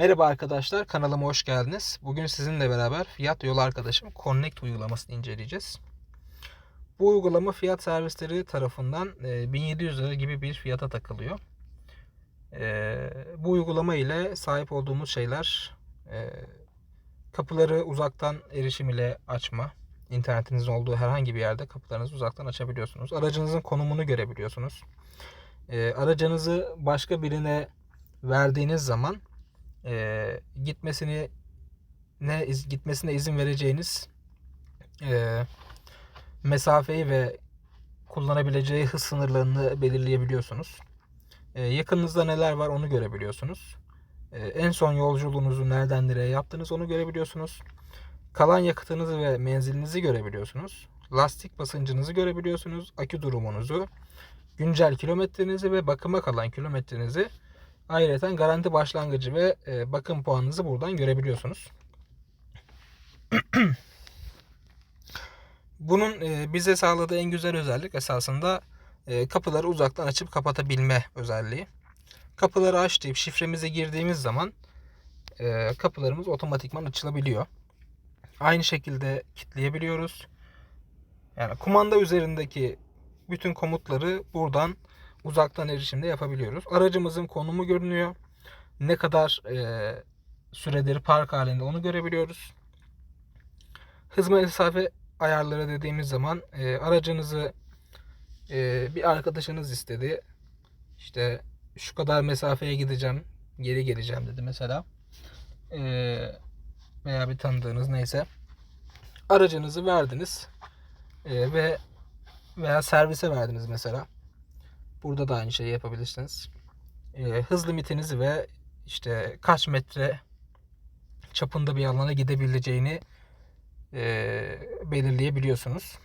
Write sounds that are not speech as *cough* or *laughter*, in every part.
Merhaba arkadaşlar, kanalıma hoş geldiniz. Bugün sizinle beraber Fiyat Yol Arkadaşım Connect uygulamasını inceleyeceğiz. Bu uygulama fiyat servisleri tarafından e, 1700 lira gibi bir fiyata takılıyor. E, Bu uygulama ile sahip olduğumuz şeyler e, kapıları uzaktan erişim ile açma, internetinizin olduğu herhangi bir yerde kapılarınızı uzaktan açabiliyorsunuz. Aracınızın konumunu görebiliyorsunuz. E, Aracınızı başka birine verdiğiniz zaman e, gitmesini ne iz- gitmesine izin vereceğiniz e, mesafeyi ve kullanabileceği hız sınırlarını belirleyebiliyorsunuz. E, yakınınızda neler var onu görebiliyorsunuz. E, en son yolculuğunuzu nereden nereye yaptınız onu görebiliyorsunuz. Kalan yakıtınızı ve menzilinizi görebiliyorsunuz. Lastik basıncınızı görebiliyorsunuz. Akü durumunuzu, güncel kilometrenizi ve bakıma kalan kilometrenizi Ayrıca garanti başlangıcı ve e, bakım puanınızı buradan görebiliyorsunuz. *clears throat* Bunun e, bize sağladığı en güzel özellik esasında e, kapıları uzaktan açıp kapatabilme özelliği. Kapıları aç deyip şifremize girdiğimiz zaman kapılarımız otomatikman açılabiliyor. Aynı şekilde kilitleyebiliyoruz. Yani kumanda üzerindeki bütün komutları buradan uzaktan erişimde yapabiliyoruz. Aracımızın konumu görünüyor. Ne kadar e, süredir park halinde onu görebiliyoruz. Hız mesafe ayarları dediğimiz zaman e, aracınızı e, bir arkadaşınız istedi. İşte şu kadar mesafeye gideceğim, geri geleceğim dedi mesela. E, veya bir tanıdığınız neyse. Aracınızı verdiniz e, ve veya servise verdiniz mesela. Burada da aynı şeyi yapabilirsiniz. E, hız limitinizi ve işte kaç metre çapında bir alana gidebileceğini e, belirleyebiliyorsunuz.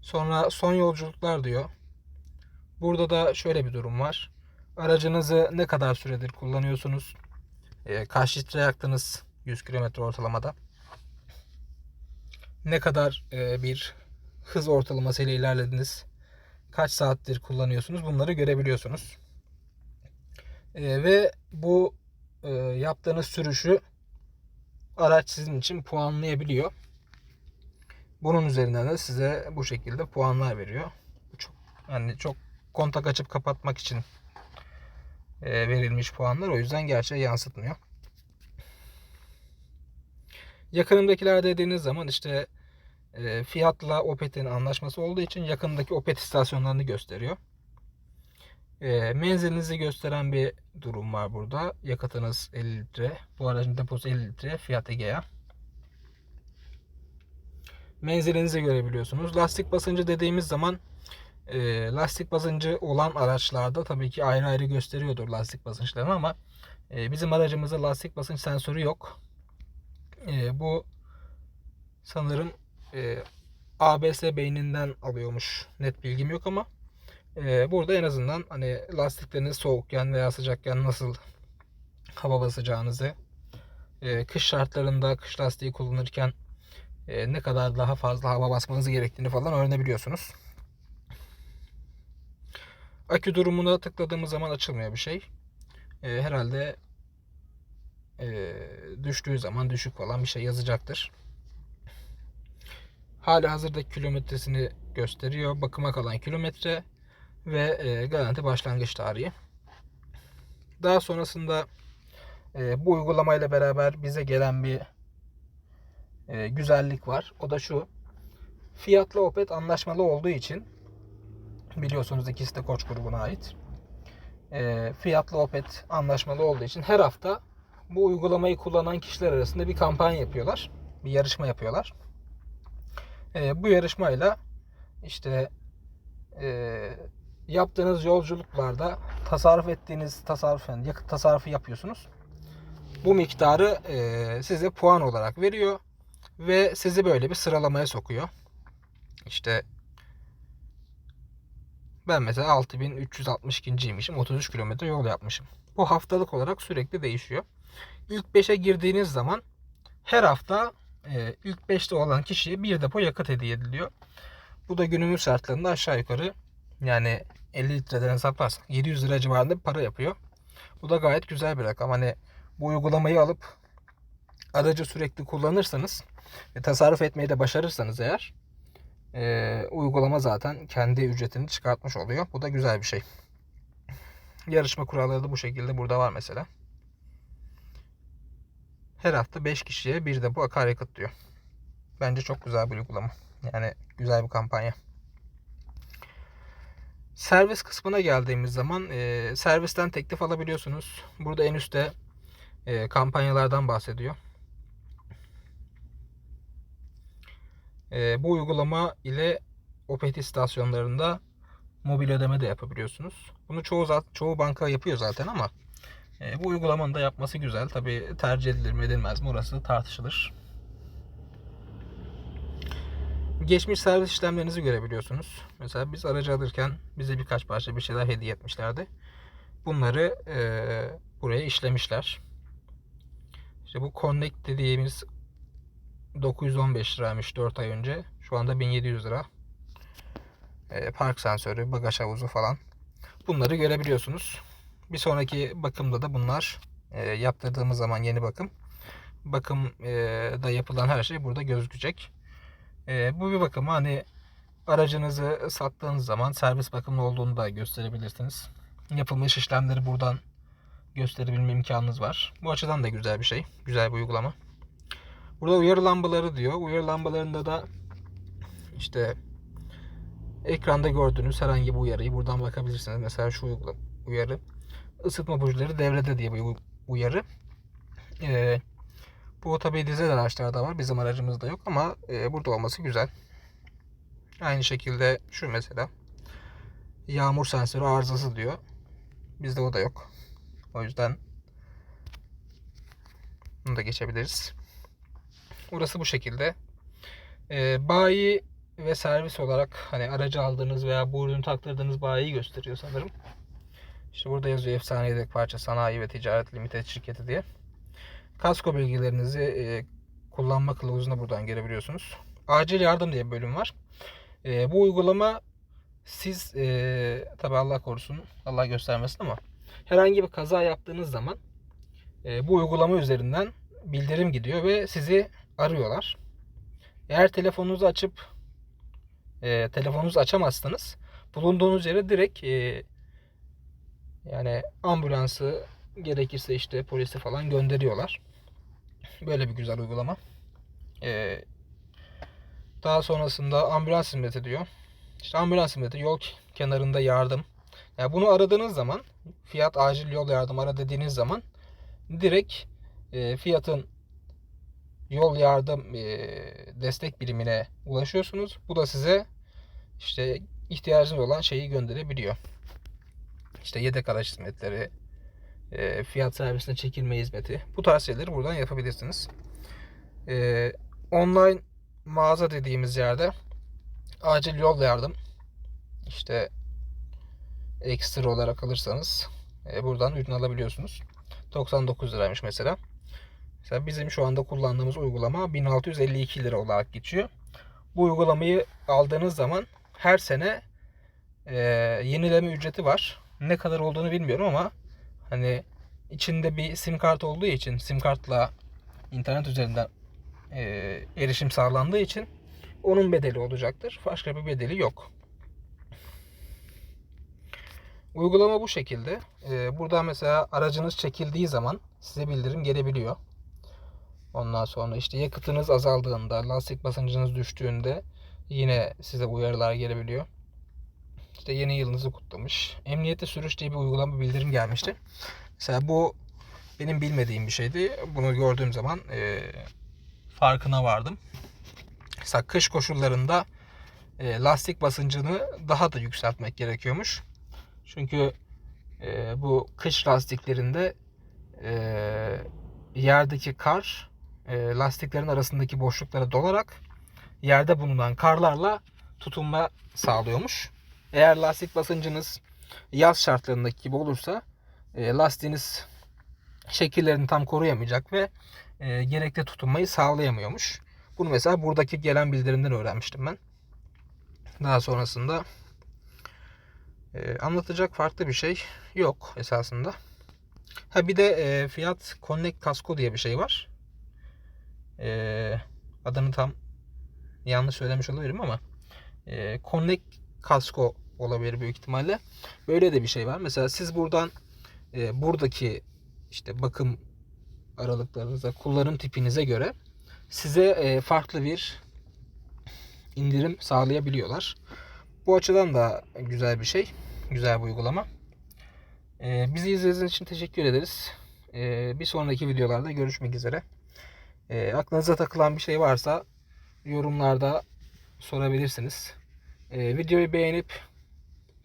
Sonra son yolculuklar diyor. Burada da şöyle bir durum var. Aracınızı ne kadar süredir kullanıyorsunuz? E, kaç litre yaktınız 100 km ortalamada? Ne kadar e, bir hız ortalaması ile ilerlediniz? Kaç saattir kullanıyorsunuz bunları görebiliyorsunuz. E, ve bu e, yaptığınız sürüşü araç sizin için puanlayabiliyor. Bunun üzerinden de size bu şekilde puanlar veriyor. Çok yani çok kontak açıp kapatmak için e, verilmiş puanlar o yüzden gerçeğe yansıtmıyor. Yakınımdakiler dediğiniz zaman işte e, fiyatla Opet'in anlaşması olduğu için yakındaki Opet istasyonlarını gösteriyor. E, menzilinizi gösteren bir durum var burada. Yakıtınız 50 litre. Bu aracın deposu 50 litre. Fiyat Egea. Menzilinizi görebiliyorsunuz. Lastik basıncı dediğimiz zaman e, lastik basıncı olan araçlarda tabii ki ayrı ayrı gösteriyordur lastik basınçlarını ama e, bizim aracımızda lastik basınç sensörü yok. E, bu sanırım e, ABS beyninden alıyormuş. Net bilgim yok ama e, burada en azından hani lastikleriniz soğukken veya sıcakken nasıl hava basacağınızı e, kış şartlarında kış lastiği kullanırken e, ne kadar daha fazla hava basmanız gerektiğini falan öğrenebiliyorsunuz. Akü durumuna tıkladığımız zaman açılmıyor bir şey. E, herhalde e, düştüğü zaman düşük falan bir şey yazacaktır. Hali hazırdaki kilometresini gösteriyor. Bakıma kalan kilometre ve e, garanti başlangıç tarihi. Daha sonrasında e, bu uygulamayla beraber bize gelen bir e, güzellik var. O da şu. Fiyatla Opet anlaşmalı olduğu için biliyorsunuz ikisi de Koç grubuna ait. E, Fiyatla Opet anlaşmalı olduğu için her hafta bu uygulamayı kullanan kişiler arasında bir kampanya yapıyorlar. Bir yarışma yapıyorlar. E, bu yarışmayla işte e, yaptığınız yolculuklarda tasarruf ettiğiniz tasarruf yani yakıt tasarrufu yapıyorsunuz. Bu miktarı e, size puan olarak veriyor ve sizi böyle bir sıralamaya sokuyor. İşte ben mesela 6362.ymişim. 33 kilometre yol yapmışım. Bu haftalık olarak sürekli değişiyor. İlk 5'e girdiğiniz zaman her hafta e, ilk 5'te olan kişiye bir depo yakıt hediye ediliyor. Bu da günümüz şartlarında aşağı yukarı yani 50 litreden hesaplarsak 700 lira civarında bir para yapıyor. Bu da gayet güzel bir rakam. Hani bu uygulamayı alıp aracı sürekli kullanırsanız ve tasarruf etmeyi de başarırsanız eğer e, uygulama zaten kendi ücretini çıkartmış oluyor. Bu da güzel bir şey. Yarışma kuralları da bu şekilde burada var mesela. Her hafta 5 kişiye bir de bu akaryakıt diyor. Bence çok güzel bir uygulama. Yani güzel bir kampanya. Servis kısmına geldiğimiz zaman e, servisten teklif alabiliyorsunuz. Burada en üstte e, kampanyalardan bahsediyor. E, bu uygulama ile Opet istasyonlarında mobil ödeme de yapabiliyorsunuz. Bunu çoğu çoğu banka yapıyor zaten ama e, bu uygulamanın da yapması güzel. Tabi tercih edilir mi edilmez mi orası tartışılır. Geçmiş servis işlemlerinizi görebiliyorsunuz. Mesela biz aracı alırken bize birkaç parça bir şeyler hediye etmişlerdi. Bunları e, buraya işlemişler. İşte bu Connect dediğimiz 915 liraymış 4 ay önce. Şu anda 1700 lira. E, park sensörü, bagaj havuzu falan. Bunları görebiliyorsunuz. Bir sonraki bakımda da bunlar e, yaptırdığımız zaman yeni bakım. Bakım e, yapılan her şey burada gözükecek. E, bu bir bakım hani aracınızı sattığınız zaman servis bakımlı olduğunu da gösterebilirsiniz. Yapılmış işlemleri buradan gösterebilme imkanınız var. Bu açıdan da güzel bir şey. Güzel bir uygulama. Burada uyarı lambaları diyor. Uyarı lambalarında da işte ekranda gördüğünüz herhangi bir uyarıyı buradan bakabilirsiniz. Mesela şu uyarı ısıtma bujileri devrede diye bir uyarı. Ee, bu tabii dizel araçlarda var. Bizim aracımızda yok ama e, burada olması güzel. Aynı şekilde şu mesela yağmur sensörü arızası diyor. Bizde o da yok. O yüzden bunu da geçebiliriz. Burası bu şekilde. Ee, bayi ve servis olarak hani aracı aldığınız veya bu ürünü taktırdığınız bayiyi gösteriyor sanırım. İşte burada yazıyor efsane yedek parça sanayi ve ticaret limited şirketi diye. Kasko bilgilerinizi e, kullanma kılavuzuna buradan görebiliyorsunuz. Acil yardım diye bir bölüm var. E, bu uygulama siz e, tabi Allah korusun Allah göstermesin ama herhangi bir kaza yaptığınız zaman e, bu uygulama üzerinden bildirim gidiyor ve sizi arıyorlar. Eğer telefonunuzu açıp e, telefonunuzu açamazsanız bulunduğunuz yere direkt e, yani ambulansı gerekirse işte polisi falan gönderiyorlar. Böyle bir güzel uygulama. E, daha sonrasında ambulans hizmeti diyor. İşte ambulans hizmeti yol kenarında yardım. Yani bunu aradığınız zaman fiyat acil yol yardım ara dediğiniz zaman direkt e, fiyatın yol yardım e, destek birimine ulaşıyorsunuz. Bu da size işte ihtiyacınız olan şeyi gönderebiliyor. İşte yedek araç hizmetleri, e, fiyat servisine çekilme hizmeti. Bu tarz şeyleri buradan yapabilirsiniz. E, online mağaza dediğimiz yerde acil yol yardım işte ekstra olarak alırsanız e, buradan ürün alabiliyorsunuz. 99 liraymış mesela. Mesela bizim şu anda kullandığımız uygulama 1652 lira olarak geçiyor. Bu uygulamayı aldığınız zaman her sene e, yenileme ücreti var. Ne kadar olduğunu bilmiyorum ama hani içinde bir sim kart olduğu için sim kartla internet üzerinden e, erişim sağlandığı için onun bedeli olacaktır. Başka bir bedeli yok. Uygulama bu şekilde. Ee, burada mesela aracınız çekildiği zaman size bildirim gelebiliyor. Ondan sonra işte yakıtınız azaldığında, lastik basıncınız düştüğünde yine size uyarılar gelebiliyor. İşte yeni yılınızı kutlamış. Emniyette sürüş diye bir uygulama bildirim gelmişti. Mesela bu benim bilmediğim bir şeydi. Bunu gördüğüm zaman e, farkına vardım. Mesela kış koşullarında e, lastik basıncını daha da yükseltmek gerekiyormuş. Çünkü e, bu kış lastiklerinde e, yerdeki kar e, lastiklerin arasındaki boşluklara dolarak yerde bulunan karlarla tutunma sağlıyormuş. Eğer lastik basıncınız yaz şartlarındaki gibi olursa e, lastiğiniz şekillerini tam koruyamayacak ve e, gerekli tutunmayı sağlayamıyormuş. Bunu mesela buradaki gelen bildirimden öğrenmiştim ben. Daha sonrasında e, anlatacak farklı bir şey yok esasında. Ha bir de e, Fiat Connect Kasko diye bir şey var. E, adını tam yanlış söylemiş olabilirim ama e, Connect Kasko olabilir büyük ihtimalle. Böyle de bir şey var. Mesela siz buradan e, buradaki işte bakım aralıklarınıza, kullanım tipinize göre size e, farklı bir indirim sağlayabiliyorlar. Bu açıdan da güzel bir şey. Güzel bir uygulama. E, bizi izlediğiniz için teşekkür ederiz. E, bir sonraki videolarda görüşmek üzere. E, aklınıza takılan bir şey varsa yorumlarda sorabilirsiniz. E, videoyu beğenip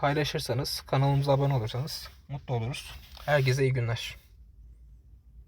paylaşırsanız, kanalımıza abone olursanız mutlu oluruz. Herkese iyi günler.